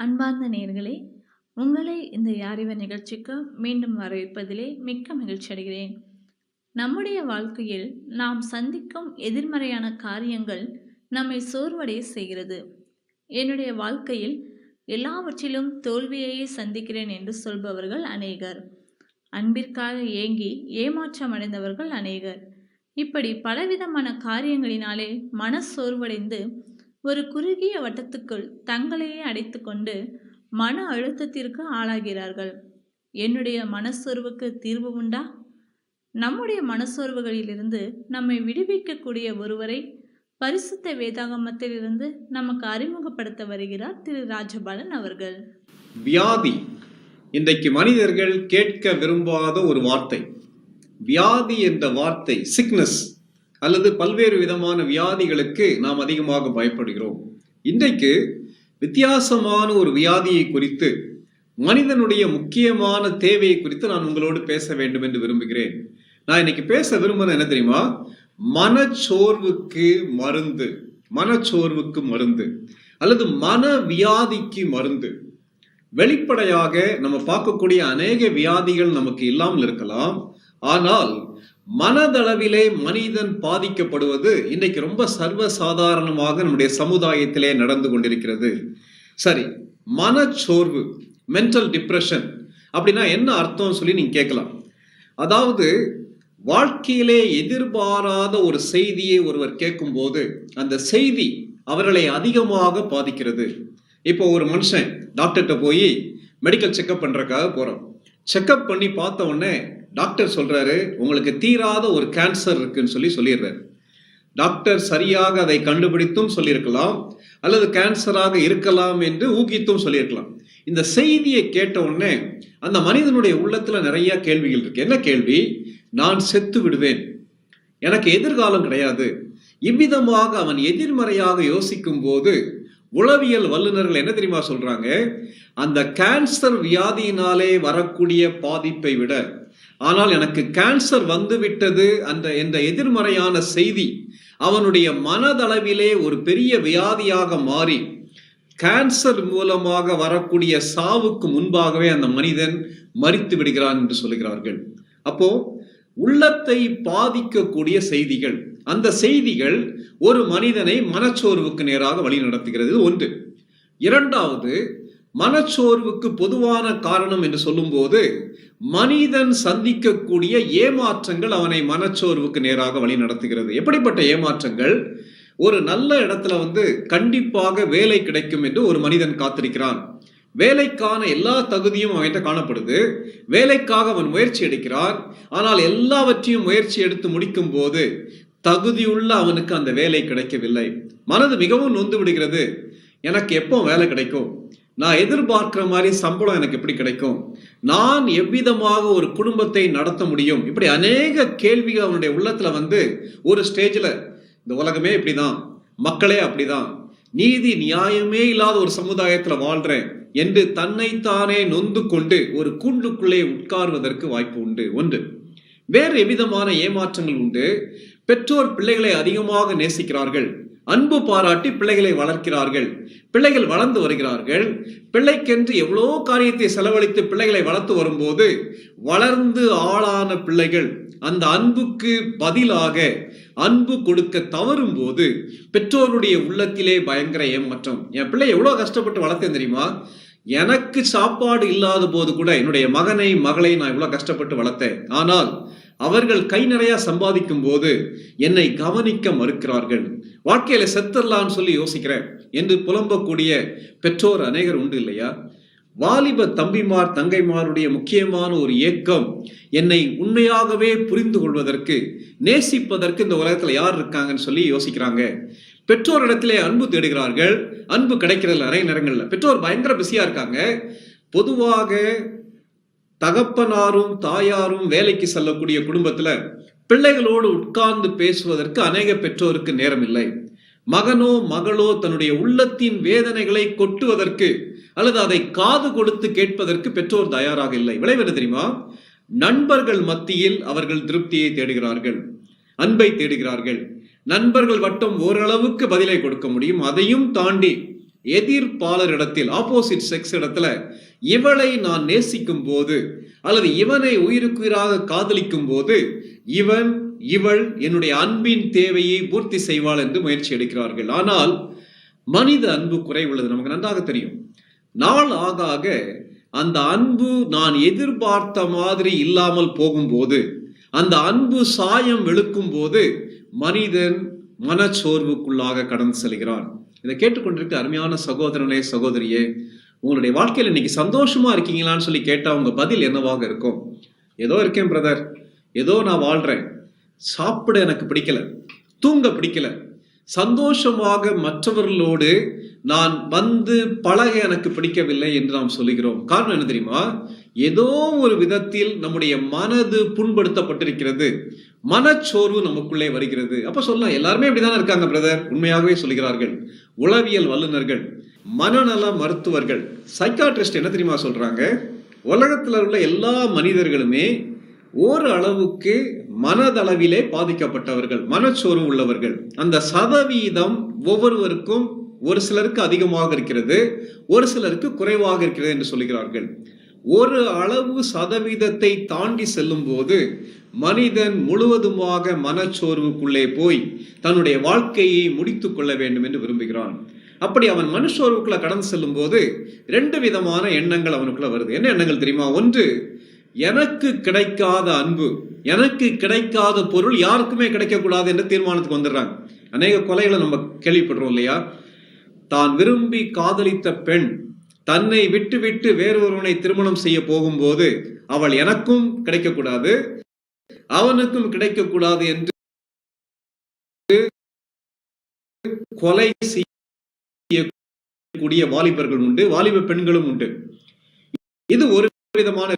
அன்பார்ந்த நேர்களே உங்களை இந்த யாரிவர் நிகழ்ச்சிக்கு மீண்டும் வரவேற்பதிலே மிக்க மகிழ்ச்சி அடைகிறேன். நம்முடைய வாழ்க்கையில் நாம் சந்திக்கும் எதிர்மறையான காரியங்கள் நம்மை சோர்வடைய செய்கிறது. என்னுடைய வாழ்க்கையில் எல்லாவற்றிலும் தோல்வியையே சந்திக்கிறேன் என்று சொல்பவர்கள் அநேகர். அன்பிற்காக ஏங்கி ஏமாற்றம் அடைந்தவர்கள் அநேகர். இப்படி பலவிதமான காரியங்களினாலே மன சோர்வடைந்து ஒரு குறுகிய வட்டத்துக்குள் தங்களையே அடைத்துக்கொண்டு மன அழுத்தத்திற்கு ஆளாகிறார்கள். என்னுடைய மனசோர்வுக்கு தீர்வு உண்டா? நம்முடைய மனசோர்வுகளிலிருந்து நம்மை விடுவிக்கக்கூடிய ஒருவரை பரிசுத்த வேதாகமத்திலிருந்து நமக்கு அறிமுகப்படுத்த வருகிறார் திரு ராஜபாலன் அவர்கள். வியாதி. இன்றைக்கு மனிதர்கள் கேட்க விரும்பாத ஒரு வார்த்தை. வியாதி என்ற வார்த்தை சிக்னஸ் அல்லது பல்வேறு விதமான வியாதிகளுக்கு நாம் அதிகமாக பயப்படுகிறோம். இன்றைக்கு வித்தியாசமான ஒரு வியாதியை குறித்து மனிதனுடைய முக்கியமான தேவையை குறித்து நான் உங்களோடு பேச வேண்டும் என்று விரும்புகிறேன். நான் இன்னைக்கு பேச விரும்புறது என்ன தெரியுமா? மனச்சோர்வுக்கு மருந்து. மனச்சோர்வுக்கு மருந்து. அல்லது மன வியாதிக்கு மருந்து. வெளிப்படையாக நம்ம பார்க்கக்கூடிய அநேக வியாதிகள் நமக்கு இல்லாமல் இருக்கலாம். ஆனால் மனதளவிலே மனிதன் பாதிக்கப்படுவது இன்னைக்கு ரொம்ப சர்வசாதாரணமாக நம்முடைய சமுதாயத்திலே நடந்து கொண்டிருக்கிறது. சரி மனச்சோர்வு மென்டல் டிப்ரெஷன் அப்படின்னா என்ன அர்த்தம் சொல்லி நீங்க கேட்கலாம். அதாவது வாழ்க்கையிலே எதிர்பாராத ஒரு செய்தியை ஒருவர் கேட்கும்போது அந்த செய்தி அவர்களை அதிகமாக பாதிக்கிறது. இப்போ ஒரு மனுஷன் டாக்டர்கிட்ட போய் மெடிக்கல் செக்கப் பண்ணுறக்காக போகிறோம் செக்கப் பண்ணி பார்த்த உடனே டாக்டர் சொல்றாரு உங்களுக்கு தீராத ஒரு கேன்சர் இருக்குன்னு சொல்லி சொல்லிடுறாரு. டாக்டர் சரியாக அதை கண்டுபிடித்தும் சொல்லியிருக்கலாம் அல்லது கேன்சராக இருக்கலாம் என்று ஊகித்தும் சொல்லியிருக்கலாம். இந்த செய்தியை கேட்ட உடனே அந்த மனிதனுடைய உள்ளத்துல நிறைய கேள்விகள் இருக்கு. என்ன கேள்வி? நான் செத்து விடுவேன். எனக்கு எதிர்காலம் கிடையாது. இவ்விதமாக அவன் எதிர்மறையாக யோசிக்கும் போது உளவியல் வல்லுநர்கள் என்ன தெரியுமா சொல்றாங்க? அந்த கேன்சர் வியாதியினாலே வரக்கூடிய பாதிப்பை விட ஆனால் எனக்கு கேன்சர் வந்துவிட்டது அந்த என்ற எதிர்மறையான செய்தி அவனுடைய மனதளவிலே ஒரு பெரிய வியாதியாக மாறி கேன்சர் மூலமாக வரக்கூடிய சாவுக்கு முன்பாகவே அந்த மனிதன் மறித்து விடுகிறான் என்று சொல்கிறார்கள் அப்போ உள்ளத்தை பாதிக்கக்கூடிய செய்திகள் அந்த செய்திகள் ஒரு மனிதனை மனச்சோர்வுக்கு நேராக வழி நடத்துகிறது ஒன்று. இரண்டாவது மனச்சோர்வுக்கு பொதுவான காரணம் என்று சொல்லும்போது மனிதன் சந்திக்கக்கூடிய ஏமாற்றங்கள் அவனை மனச்சோர்வுக்கு நேராக வழி நடத்துகிறது. எப்படிப்பட்ட ஏமாற்றங்கள்? ஒரு நல்ல இடத்துல வந்து கண்டிப்பாக வேலை கிடைக்கும் என்று ஒரு மனிதன் காத்திருக்கிறான். வேலைக்கான எல்லா தகுதியும் அவன்கிட்ட காணப்படுது. வேலைக்காக அவன் முயற்சி எடுக்கிறான். ஆனால் எல்லாவற்றையும் முயற்சி எடுத்து முடிக்கும் போது தகுதியுள்ள அவனுக்கு அந்த வேலை கிடைக்கவில்லை. மனது மிகவும் நொந்து விடுகிறது. எனக்கு எப்போ வேலை கிடைக்கும்? நான் எதிர்பார்க்கிற மாதிரி சம்பளம் எனக்கு எப்படி கிடைக்கும்? நான் எவ்விதமாக ஒரு குடும்பத்தை நடத்த முடியும்? இப்படி அநேக கேள்விகள் அவனுடைய உள்ளத்துல வந்து ஒரு ஸ்டேஜில் இந்த உலகமே இப்படிதான் மக்களே அப்படிதான் நீதி நியாயமே இல்லாத ஒரு சமுதாயத்தில் வாழ்றேன் என்று தன்னைத்தானே நொந்து கொண்டு ஒரு கூண்டுக்குள்ளே உட்கார்வதற்கு வாய்ப்பு உண்டு. ஒன்று வேறு எவ்விதமான ஏமாற்றங்கள் உண்டு? பெற்றோர் பிள்ளைகளை அதிகமாக நேசிக்கிறார்கள். அன்பு பாராட்டி பிள்ளைகளை வளர்க்கிறார்கள். பிள்ளைகள் வளர்ந்து வருகிறார்கள். பிள்ளைக்கென்று எவ்வளோ காரியத்தை செலவழித்து பிள்ளைகளை வளர்த்து வரும்போது வளர்ந்து ஆளான பிள்ளைகள் அந்த அன்புக்கு பதிலாக அன்பு கொடுக்க தவறும் போது பெற்றோருடைய உள்ளத்திலே பயங்கர ஏமாற்றம். என் பிள்ளை எவ்வளோ கஷ்டப்பட்டு வளர்த்தேன் தெரியுமா? எனக்கு சாப்பாடு இல்லாத போது கூட என்னுடைய மகனை மகளை நான் இவ்வளோ கஷ்டப்பட்டு வளர்த்தேன். ஆனால் அவர்கள் கை நிறைய சம்பாதிக்கும் போது என்னை கவனிக்க மறுக்கிறார்கள். வாழ்க்கையில செத்தரலான்னு சொல்லி யோசிக்கிறேன். என்று புலம்பக்கூடிய பெற்றோர் அநேகர் உண்டு இல்லையா? வாலிப தம்பிமார் தங்கைமாருடைய முக்கியமான ஒரு இயக்கம் என்னை உண்மையாகவே புரிந்து கொள்வதற்கு நேசிப்பதற்கு இந்த உலகத்துல யார் இருக்காங்கன்னு சொல்லி யோசிக்கிறாங்க. பெற்றோரிடத்திலே அன்பு தேடுகிறார்கள். அன்பு கிடைக்கிறதில்ல நிறைய நேரங்களில். பெற்றோர் பயங்கர பிஸியா இருக்காங்க. பொதுவாக தகப்பனாரும் தாயாரும் வேலைக்கு செல்லக்கூடிய குடும்பத்துல பிள்ளைகளோடு உட்கார்ந்து பேசுவதற்கு அநேக பெற்றோருக்கு நேரம் இல்லை மகனோ மகளோ தன்னுடைய உள்ளத்தின் வேதனைகளை கொட்டுவதற்கு அல்லது அதை காது கொடுத்து கேட்பதற்கு பெற்றோர் தயாராக இல்லை. விளைவு தெரியுமா? நண்பர்கள் மத்தியில் அவர்கள் திருப்தியை தேடுகிறார்கள் அன்பை தேடுகிறார்கள். நண்பர்கள் வட்டம் ஓரளவுக்கு பதிலை கொடுக்க முடியும். அதையும் தாண்டி எதிர்ப்பாளரிடத்தில் ஆப்போசிட் செக்ஸ் இடத்துல இவளை நான் நேசிக்கும் போது அல்லது இவனை உயிருக்குயிராக காதலிக்கும் போது இவன் இவள் என்னுடைய அன்பின் தேவையை பூர்த்தி செய்வாள் என்று முயற்சி எடுக்கிறார்கள். ஆனால் மனித அன்பு குறைவுள்ளது நமக்கு நன்றாக தெரியும். நாள் ஆக ஆக அந்த அன்பு நான் எதிர்பார்த்த மாதிரி இல்லாமல் போகும்போது அந்த அன்பு சாயம் வெளுக்கும் போது மனிதன் மனச்சோர்வுக்குள்ளாக கடந்து செல்கிறான். இதை கேட்டுக்கொண்டிருக்க அருமையான சகோதரனே சகோதரியே உங்களுடைய வாழ்க்கையில் இன்னைக்கு சந்தோஷமா இருக்கீங்களான்னு சொல்லி கேட்டால் உங்க பதில் என்னவாக இருக்கும்? ஏதோ இருக்கேன் பிரதர் ஏதோ நான் வாழ்றேன். சாப்பிட எனக்கு பிடிக்கல. தூங்க பிடிக்கல. சந்தோஷமாக மற்றவர்களோடு நான் வந்து பழக எனக்கு பிடிக்கவில்லை என்று நாம் சொல்லுகிறோம். காரணம் என்ன தெரியுமா? ஏதோ ஒரு விதத்தில் நம்முடைய மனது புண்படுத்தப்பட்டிருக்கிறது. மனச்சோர்வு நமக்குள்ளே வருகிறது. அப்ப சொல்லலாம் எல்லாருமே இப்படிதானே இருக்காங்க பிரதர் உண்மையாகவே சொல்கிறார்கள். உளவியல் வல்லுநர்கள் மனநல மருத்துவர்கள். சைக்காட்ரிஸ்ட் என்ன தெரியுமா சொல்றாங்க? உலகத்தில் உள்ள எல்லா மனிதர்களுமே ஒரு அளவுக்கு மனதளவிலே பாதிக்கப்பட்டவர்கள் மனச்சோர்வு உள்ளவர்கள். அந்த சதவீதம் ஒவ்வொருவருக்கும் ஒரு சிலருக்கு அதிகமாக இருக்கிறது ஒரு சிலருக்கு குறைவாக இருக்கிறது என்று சொல்கிறார்கள். ஒரு அளவு சதவீதத்தை தாண்டி செல்லும் போது மனிதன் முழுவதுமாக மனச்சோர்வுக்குள்ளே போய் தன்னுடைய வாழ்க்கையை முடித்து கொள்ள வேண்டும் என்று விரும்புகிறான். அப்படி அவன் மனுஷோர்வுக்குள்ள கடந்து செல்லும் போது ரெண்டு விதமான எண்ணங்கள் அவனுக்குள்ள வருது. என்ன எண்ணங்கள் தெரியுமா? ஒன்று எனக்கு கிடைக்காத அன்பு எனக்கு கிடைக்காத பொருள் யாருக்குமே கிடைக்கக்கூடாது என்ற தீர்மானத்துக்கு வந்துடுறாங்க. அநேக கொலைகளை நம்ம கேள்விப்படுறோம் இல்லையா? தான் விரும்பி காதலித்த பெண் தன்னை விட்டு விட்டு வேறொருவனை திருமணம் செய்ய போகும்போது அவள் எனக்கும் கிடைக்கக்கூடாது அவனுக்கும் கிடைக்கக்கூடாது என்று கொலை செய்யக்கூடிய வாலிபர்கள் உண்டு. வாலிப பெண்களும் உண்டு. இது ஒரு விதமான